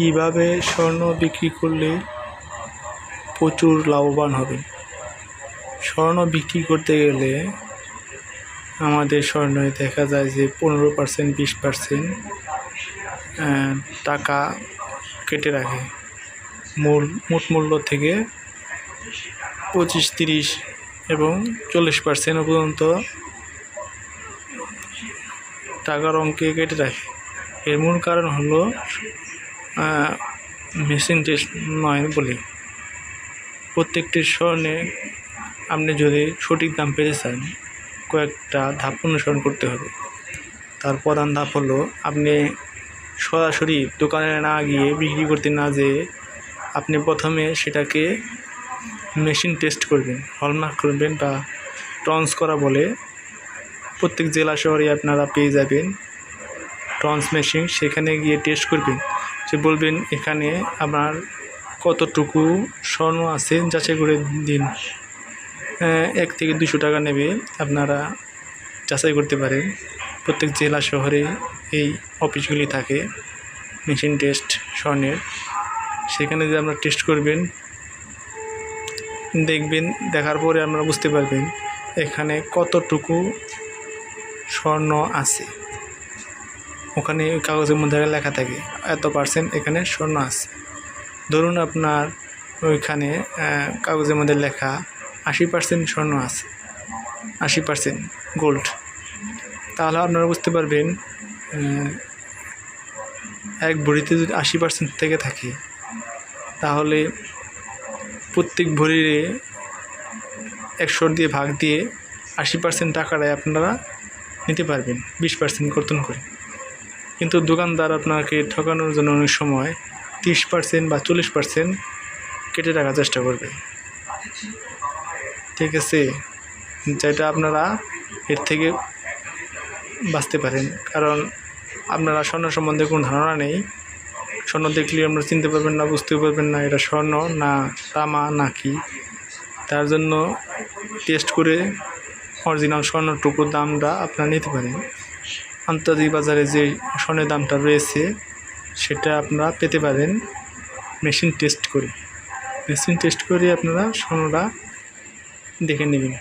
কীভাবে স্বর্ণ বিক্রি করলে প্রচুর লাভবান হবে? স্বর্ণ বিক্রি করতে গেলে আমাদের স্বর্ণে দেখা যায় যে পনেরো পার্সেন্ট, বিশ পার্সেন্ট টাকা কেটে রাখে। মূল, মোট মূল্য থেকে পঁচিশ, তিরিশ এবং চল্লিশ পার্সেন্ট পর্যন্ত টাকার অঙ্কে কেটে রাখে। এর মূল কারণ হলো মেশিন টেস্ট নয় বলে। প্রত্যেকটি স্বর্ণে আপনি যদি সঠিক দাম পেতে চান, কয়েকটা ধাপ অনুসরণ করতে হবে। তার প্রধান ধাপ হলো, আপনি সরাসরি দোকানে না গিয়ে বিক্রি করতে না যেয়ে আপনি প্রথমে সেটাকে মেশিন টেস্ট করবেন হলমার্ক করবেন বা টন্স করা বলে প্রত্যেক জেলা শহরে আপনারা পেয়ে যাবেন। টন্স মেশিন, সেখানে গিয়ে টেস্ট করবেন। যে বলবেন, এখানে আমার কতটুকু স্বর্ণ আছে যাচাই করে দিন। এক থেকে দুশো টাকা নেবে, আপনারা যাচাই করতে পারেন। প্রত্যেক জেলা শহরে এই অফিসগুলি থাকে, মেশিন টেস্ট স্বর্ণের। সেখানে যে আপনারা টেস্ট করবেন, দেখবেন, দেখার পরে আপনারা বুঝতে পারবেন, এখানে কতটুকু স্বর্ণ আছে। ওখানে ওই কাগজের মধ্যে লেখা থাকে, এত পার্সেন্ট এখানে স্বর্ণ আছে। ধরুন আপনার ওইখানে কাগজের মধ্যে লেখা আশি পার্সেন্ট স্বর্ণ আছে, আশি পার্সেন্ট গোল্ড তাহলে আপনারা বুঝতে পারবেন এক ভরিতে যদি আশি পার্সেন্ট থেকে থাকে, তাহলে প্রত্যেক ভরিরে একশো দিয়ে ভাগ দিয়ে আশি পার্সেন্ট টাকাটাই আপনারা নিতে পারবেন, বিশ পার্সেন্ট কর্তন করে। কিন্তু দোকানদার আপনাকে ঠকানোর জন্য অনেক সময় তিরিশ পার্সেন্ট বা চল্লিশ পার্সেন্ট কেটে রাখার চেষ্টা করবে। ঠিক আছে? যেটা আপনারা এর থেকে বাঁচতে পারেন। কারণ আপনারা স্বর্ণ সম্বন্ধে কোনো ধারণা নেই। স্বর্ণ দেখলে আপনারা চিনতে পারবেন না বুঝতে পারবেন না এটা স্বর্ণ না তামা না কি। তার জন্য টেস্ট করে অরিজিনাল স্বর্ণটুকুর দামটা আপনারা নিতে পারেন। আন্তর্জাতিক বাজারে যে স্বর্ণের দামটা রয়েছে, সেটা আপনারা পেতে পারেন। মেশিন টেস্ট করে। মেশিন টেস্ট করে আপনারা স্বর্ণটা দেখে নেবেন।